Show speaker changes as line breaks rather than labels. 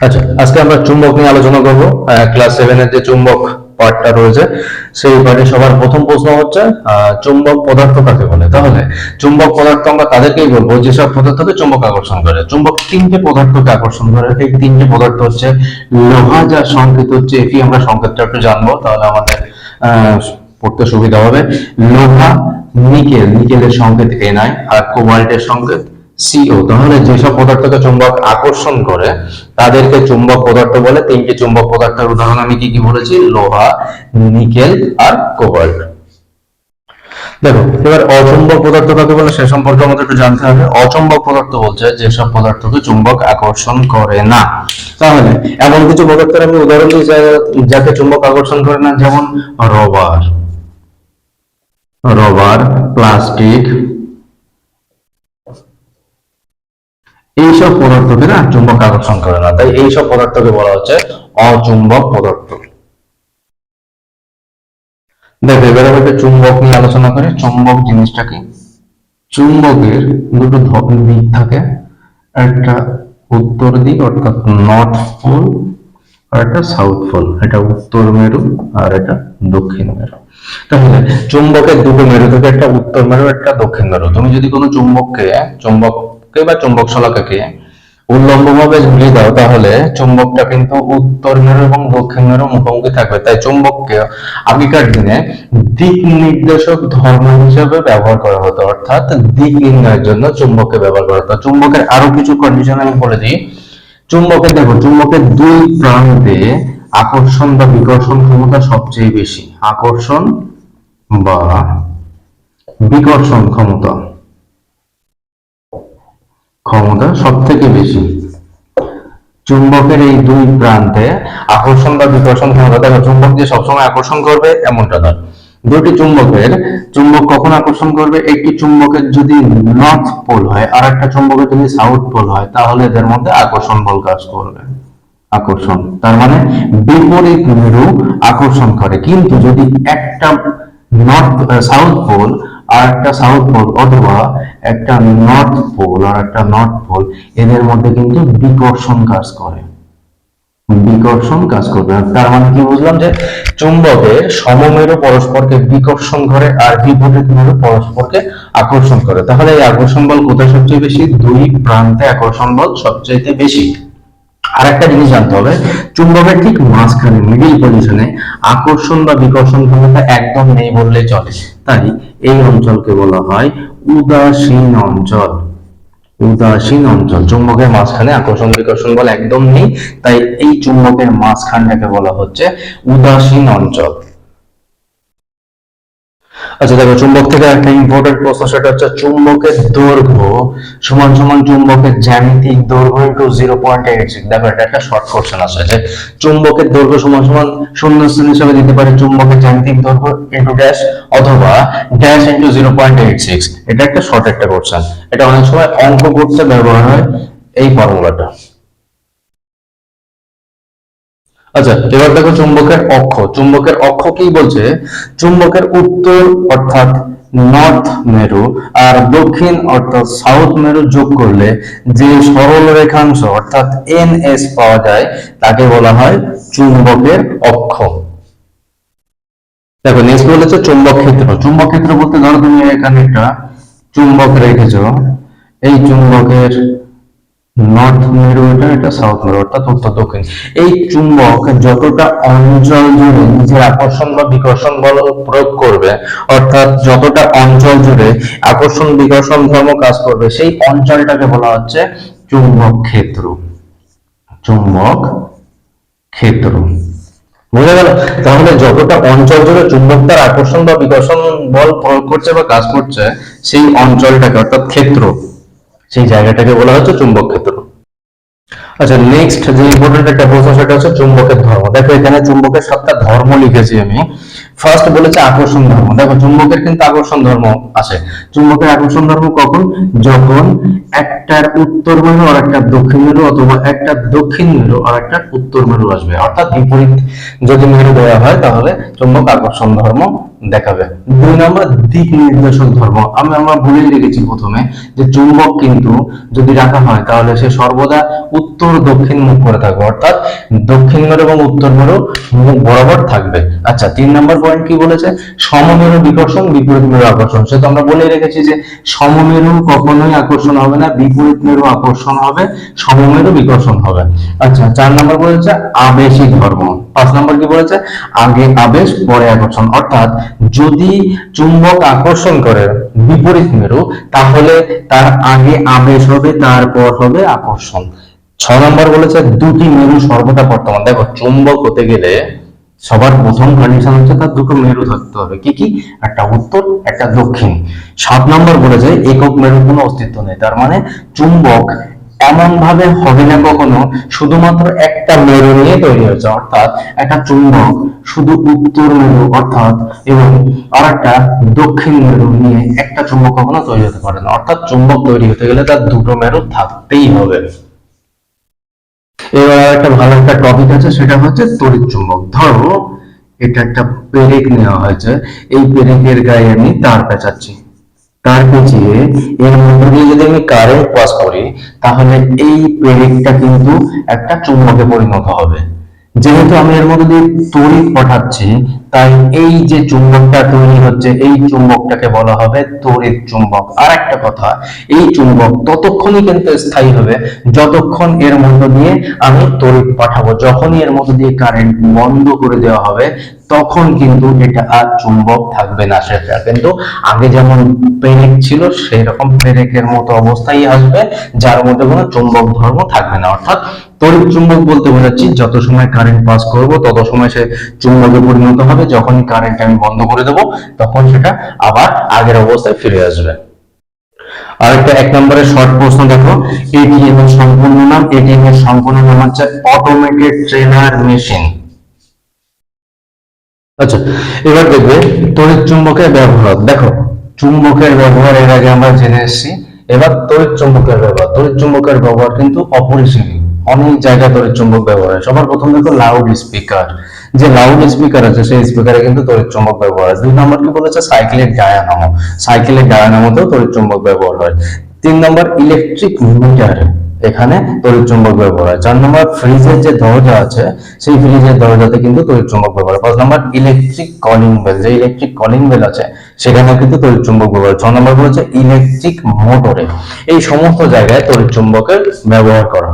আচ্ছা আজকে আমরা চুম্বক নিয়ে আলোচনা করব। ক্লাস সেভেনের যে চুম্বক পার্টটা রয়েছে, সেই পার্টে সবার প্রথম প্রশ্ন হচ্ছে চুম্বক পদার্থ কাকে বলে? তাহলে, চুম্বক পদার্থ আমরা তাদেরকেই বলব, যেসব পদার্থকে চুম্বক আকর্ষণ করে। চুম্বক তিনটে পদার্থকে আকর্ষণ করে। এই তিনটে পদার্থ হচ্ছে লোহা যার সংকেত হচ্ছে, এটি আমরা সংকেতটা একটু জানব, তাহলে আমাদের পড়তে সুবিধা হবে। লোহা, নিকেল, নিকেলের সংকেত এনআই আর কোবাল্টের সংকেত সিও তাহলে যেসব পদার্থকে চুম্বক আকর্ষণ করে, তাদেরকে চুম্বক পদার্থ বলে, তিনটি চুম্বক পদার্থের উদাহরণ আমি কি কি বলেছি? লোহা, নিকেল আর কোবাল্ট। দেখো, এবার অচুম্বক পদার্থ কাকে বলে? সে সম্পর্কে আমাদের একটু জানতে হবে। অচুম্বক পদার্থ বলছে যেসব পদার্থকে চুম্বক আকর্ষণ করে না। তাহলে, এমন কিছু পদার্থের আমি উদাহরণ দিই যাকে চুম্বক আকর্ষণ করে না, যেমন রবার। রবার, প্লাস্টিক এইসব পদার্থকে না চুম্বক আকর্ষণ করে না তাই এইসব পদার্থকে বলা হচ্ছে অচুম্বক পদার্থ। দেখো এবারে আমরা একটা চুম্বক নিয়ে আলোচনা করি। চুম্বক জিনিসটা কি? চুম্বকের দুটো দিক থাকে। একটা উত্তর দিক অর্থাৎ নর্থ পোল আর একটা সাউথ পোল এটা উত্তর মেরু আর এটা দক্ষিণ মেরু। তাহলে চুম্বকের দুটো মেরু থাকে একটা উত্তর মেরু একটা দক্ষিণ মেরু। তুমি যদি কোনো চুম্বককে চুম্বককে বা চুম্বক শলাকাকে উল্লম্ব ভাবে ঝুলিয়ে দাও, তাহলে চুম্বকটা কিন্তু উত্তর মেরু এবং দক্ষিণ মেরু মুখোমুখি থাকবে। তাই চুম্বককে আগেকার দিনে দিক নির্দেশক ধর্ম হিসেবে ব্যবহার করা হতো, অর্থাৎ দিক নির্ণয়ের জন্য চুম্বককে ব্যবহার করা হতো। চুম্বকের আরও কিছু কন্ডিশন আমি বলে দিই। চুম্বকের দেখো, চুম্বকের দুই প্রান্তে আকর্ষণ বা বিকর্ষণ ক্ষমতা সবচেয়ে বেশি। আকর্ষণ বা বিকর্ষণ ক্ষমতা। ক্ষমতা সব থেকে বেশি। চুম্বকের এই দুই প্রান্তে আকর্ষণ বা বিকর্ষণ ক্ষমতা, দেখো চুম্বক যে সবসময় আকর্ষণ করবে এমনটা নয়। দুটি চুম্বকের, চুম্বক কখন আকর্ষণ করবে? একটি চুম্বকের যদি নর্থ পোল হয় আর একটা চুম্বকের যদি সাউথ পোল হয়, তাহলে এদের মধ্যে আকর্ষণ বল কাজ করবে। আকর্ষণ, তার মানে বিপরীত মেরু আকর্ষণ করে। কিন্তু যদি একটা নর্থ সাউথ পোল আর একটা সাউথ পোল অথবা একটা নর্থ পোল আর একটা নর্থ পোল এদের মধ্যে কিন্তু বিকর্ষণ কাজ করে। বিকর্ষণ কাজ করবে। তার মানে কি বুঝলাম যে সমমেরু পরস্পরকে বিকর্ষণ করে আর বিপরীত মেরু পরস্পরকে আকর্ষণ করে। তাহলে এই আকর্ষণ বল কোথায় সবচেয়ে বেশি? দুই প্রান্তে আকর্ষণ বল সবচেয়ে বেশি। আর একটা জিনিস জানতে হবে, চুম্বকের ঠিক মাঝখানে মিডিল পজিশনে আকর্ষণ বা বিকর্ষণ ক্ষমতা একদম নেই বললে চলে। তাই এই অঞ্চলকে বলা হয় উদাসীন অঞ্চল। উদাসীন অঞ্চল। চুম্বকের মাঝখানে আকর্ষণ বিকর্ষণ বল একদম নেই, তাই এই চুম্বকের মাঝখানটাকে বলা হচ্ছে উদাসীন অঞ্চল। আচ্ছা দেখো, চুম্বক থেকে একটা ইম্পর্টেন্ট প্রশ্ন, সেটা হচ্ছে চুম্বকের দৈর্ঘ্য সমান সমান চুম্বকের জ্যামিতিক দৈর্ঘ্য into zero point eight six দেখো, এটা একটা শর্ট কোশ্চেন আছে যে চুম্বকের দৈর্ঘ্য সমান সমান শূন্য স্থান হিসেবে দিতে পারে চুম্বকের জ্যামিতিক দৈর্ঘ্য ইন্টু ড্যাশ অথবা dash into zero point eight six এটা একটা শর্ট একটা কোশ্চেন এটা অনেক সময় অঙ্ক করতে ব্যবহার হয় এই ফর্মুলাটা। আচ্ছা এবার দেখো চুম্বকের অক্ষ। চুম্বকের অক্ষ কি বলছে? চুম্বকের উত্তর অর্থাৎ নর্থ মেরু আর দক্ষিণ অর্থাৎ সাউথ মেরু যোগ করলে যে সরল রেখাংশ অর্থাৎ এন এস পাওয়া যায়, তাকে বলা হয় চুম্বকের অক্ষ। দেখো নেক্সট বলেছে চুম্বক ক্ষেত্র। চুম্বক ক্ষেত্র বলতে ধরো তুমি এখানে একটা চুম্বক রেখেছো। এই চুম্বকের নর্থ মেরু এটা এটা সাউথ মেরু, অর্থাৎ উত্তর দক্ষিণ। এই চুম্বক যতটা অঞ্চল জুড়ে নিজের আকর্ষণ বা বিকর্ষণ বল প্রয়োগ করবে, অর্থাৎ যতটা অঞ্চল জুড়ে আকর্ষণ, বিকর্ষণ ধর্ম কাজ করবে, সেই অঞ্চলটাকে বলা হচ্ছে চুম্বক ক্ষেত্র। চুম্বক ক্ষেত্র। বুঝা গেল? তাহলে যতটা অঞ্চল জুড়ে চুম্বক তার আকর্ষণ বা বিকর্ষণ বল প্রয়োগ করছে বা কাজ করছে, সেই অঞ্চলটাকে, অর্থাৎ ক্ষেত্র। সেই জায়গাটাকে বলা হচ্ছে চুম্বক ক্ষেত্র। আচ্ছা নেক্সট যে ইম্পর্টেন্ট একটা প্রশ্ন সেটা হচ্ছে চুম্বকের ধর্ম। দেখো, এখানে চুম্বকের সাতটা ধর্ম লিখেছি আমি। ফার্স্ট বলেছে আকর্ষণ ধর্ম। দেখো, চুম্বকের কিন্তু আকর্ষণ ধর্ম আছে। চুম্বকের আকর্ষণ ধর্ম কখন? যখন একটার উত্তর মেরু আর একটা দক্ষিণ মেরু অথবা একটা দক্ষিণ মেরু আর একটা উত্তর মেরু আসবে। অর্থাৎ বিপরীত যদি মেরু দেওয়া হয়, তাহলে চুম্বক আকর্ষণ ধর্ম দেখাবে। দুই নম্বর, দিক নির্দেশক ধর্ম। আমি আমরা বলে লিখেছি প্রথমে যে চুম্বক কিন্তু যদি রাখা হয়, তাহলে সে সর্বদা উত্তর দক্ষিণ মুখ করে থাকবে। অর্থাৎ দক্ষিণ মেরু এবং উত্তর মেরু মুখ বরাবর থাকবে। আচ্ছা তিন নম্বর পয়েন্ট কি বলেছে? সমমেরু বিকর্ষণ বিপরীত মেরু আকর্ষণ। সে আমরা বলে রেখেছি যে সমমেরু কখনোই আকর্ষণ হবে না বিপরীত মেরু আকর্ষণ হবে, সমমেরু বিকর্ষণ হবে। আচ্ছা চার নম্বর বলেছে আবেশিক ধর্ম। পাঁচ নম্বর কি বলেছে? আগে আবেশ, পরে আকর্ষণ। অর্থাৎ যদি চুম্বক আকর্ষণ করে বিপরীত মেরু তাহলে তার আগে আবেশ হবে, তারপর হবে আকর্ষণ। ছ নম্বর বলেছে দুটি মেরু সর্বদা বর্তমান। দেখো, চুম্বক হতে গেলে সবার প্রথম কন্ডিশন হচ্ছে তার দুটো মেরু থাকতে হবে। কি কি? একটা উত্তর, একটা দক্ষিণ। সাত নম্বর বলেছে একক মেরুর কোনো অস্তিত্ব নেই। তার মানে চুম্বক এমন ভাবে হবে না কখনো, শুধুমাত্র একটা মেরু নিয়ে তৈরি হয়েছে। অর্থাৎ একটা চুম্বক শুধু উত্তর মেরু, অর্থাৎ এবং আর একটা দক্ষিণ মেরু নিয়ে একটা চুম্বক কখনো তৈরি হতে পারে না। অর্থাৎ চুম্বক তৈরি হতে গেলে তার দুটো মেরু থাকতেই হবে। এবার আর একটা ভালো একটা টপিক আছে, সেটা হচ্ছে তড়িৎ চুম্বক। ধরো, এটা একটা পেরেক নেওয়া হয়েছে, এই পেরেকের গায়ে আমি তার পেঁচাচ্ছি। তার পেঁচিয়ে এর মধ্যে দিয়ে যদি আমি কারেন্ট পাস করি, তাহলে এই পেরেকটা কিন্তু একটা চুম্বকে পরিণত হবে। যেহেতু আমি এর মধ্যে দিয়ে তড়িৎ পাঠাচ্ছি, তাই এই যে চুম্বকটা তৈরি হচ্ছে, এই চুম্বকটাকে বলা হবে তড়িৎ চুম্বক। আর একটা কথা, এই চুম্বক ততক্ষণই কিন্তু স্থায়ী হবে, যতক্ষণ এর মধ্য দিয়ে আমি তড়িৎ পাঠাবো। যখনই এর মধ্য দিয়ে কারেন্ট বন্ধ করে দেওয়া হবে তখন কিন্তু এটা আর চুম্বক থাকবে না সেটা। কিন্তু আগে যেমন পেরেক ছিল সেই রকম পেরেকের মতো অবস্থায় আসবে, যার মধ্যে কোনো চুম্বক ধর্ম থাকবে না। অর্থাৎ তড়িৎ চুম্বক বলতে বোঝাচ্ছি, যত সময় কারেন্ট পাস করব, তত সময় সে চুম্বকে পরিণত হবে। যখনই কারেন্ট আমি বন্ধ করে দেব, তখন সেটা আবার আগের অবস্থায় ফিরে আসবে। আরেকটা এক নম্বরের শর্ট প্রশ্ন দেখো এটিএম এর সম্পূর্ণ নাম এটিএম এর সম্পূর্ণ নাম হচ্ছে অটোমেটেড ট্রেনার মেশিন আচ্ছা এবার দেখবে তড়িৎ চুম্বকের ব্যবহার। দেখো, চুম্বকের ব্যবহার এর আগে আমরা জেনে এসেছি। এবার তড়িৎ চুম্বকের ব্যবহার। তড়িৎ চুম্বকের ব্যবহার কিন্তু অপরিসীম। অনেক জায়গায় তড়িৎ চুম্বক ব্যবহার হয়। সবার প্রথম দেখো লাউড স্পিকার যে লাউড স্পিকার আছে, সেই স্পিকারে কিন্তু তড়িৎ চুম্বক ব্যবহার হয়। দুই নম্বর কি বলেছে? সাইকেলের ডায়ানামো সাইকেলের ডায়ানামোতেও তড়িৎ চুম্বক ব্যবহার হয়। তিন নম্বর ইলেকট্রিক মিটার এখানে তড়িৎ চুম্বক ব্যবহার হয়। চার নম্বর ফ্রিজের যে দরজা আছে, সেই ফ্রিজের দরজাতে কিন্তু তড়িৎ চুম্বক ব্যবহার পাঁচ নম্বর ইলেকট্রিক কলিং বেল যে ইলেকট্রিক কলিং বেল আছে সেখানে কিন্তু তড়িৎ চুম্বক ব্যবহার ছয় নম্বর হচ্ছে ইলেকট্রিক মোটরে এই সমস্ত জায়গায় তড়িৎ চুম্বকের ব্যবহার করা